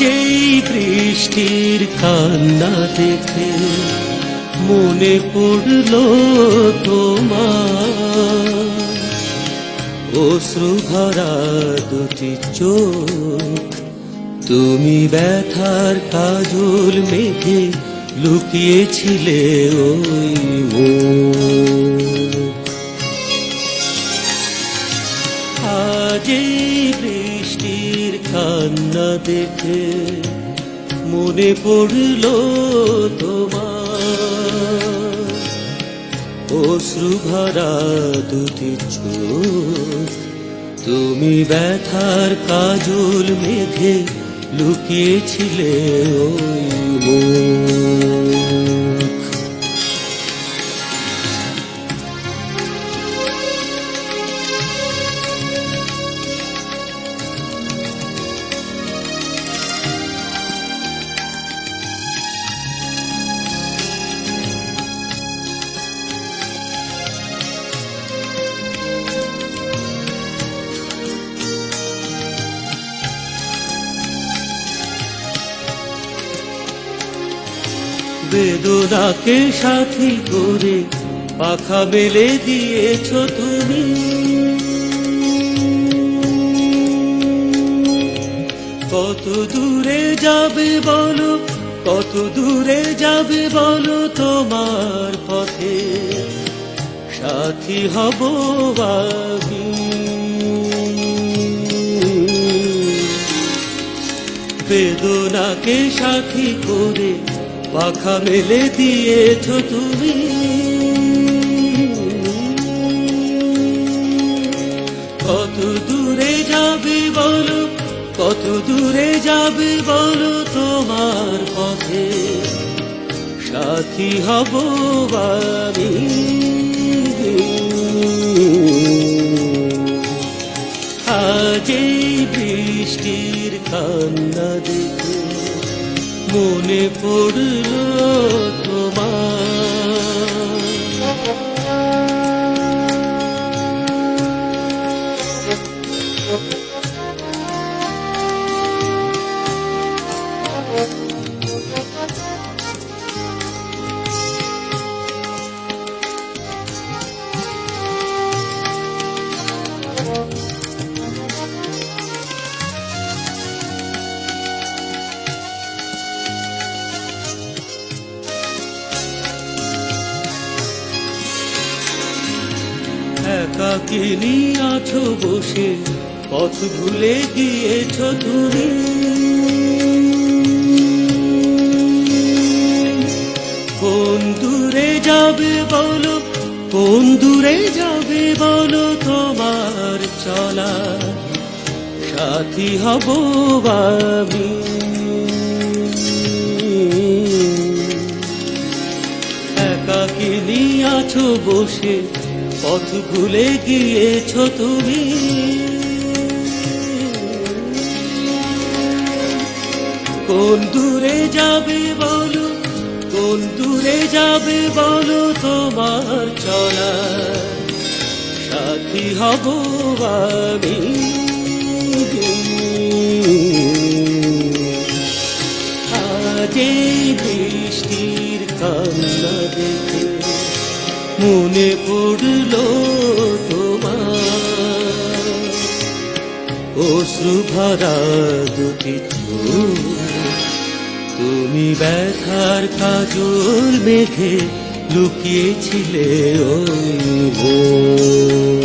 এই বৃষ্টির কান্না দেখে মনে পড়ল তোমার। অশ্রু ভরা দুটি চোখ, তুমি ব্যথার কাজল মেঘে লুকিয়েছিলে ওই মুখ দেখে মনে পড়ল তোমার। ও ভরা দুটি চোখ, তুমি ব্যথার কাজল মেঘে লুকিয়েছিলে ওই মুখ বেদনাকে সাথী করে, পাখা মেলে দিয়েছ তুমি। কত দূরে যাবে বলো, কত দূরে যাবে বলো তোমার পথে। সাথী হব আমি বেদনাকে সাথী করে পাখা মেলে দিয়েছ তুমি। কত দূরে যাবে বলো, কত দূরে যাবে বলো তোমার পথে। সাথী হব আমি। আজ বৃষ্টির কান্না মনে পড়ল একাকিনী আছো বসে? পথ ভুলে গিয়েছ তুমি। কোন দূরে যাবে বলো? কোন দূরে যাবে বলো তোমার চলা? সাথী হব আমি। একাকিনী আছো বসে? পথ ভুলে গিয়েছ তুমি। কোন দূরে যাবে বলো, কোন দূরে যাবে বলো তোমার চলা। সাথী হব আমি আজ অশ্রু ভরা দুটি তুমি ব্যথার কাজল মেঘে লুকিয়েছিলে ওই মন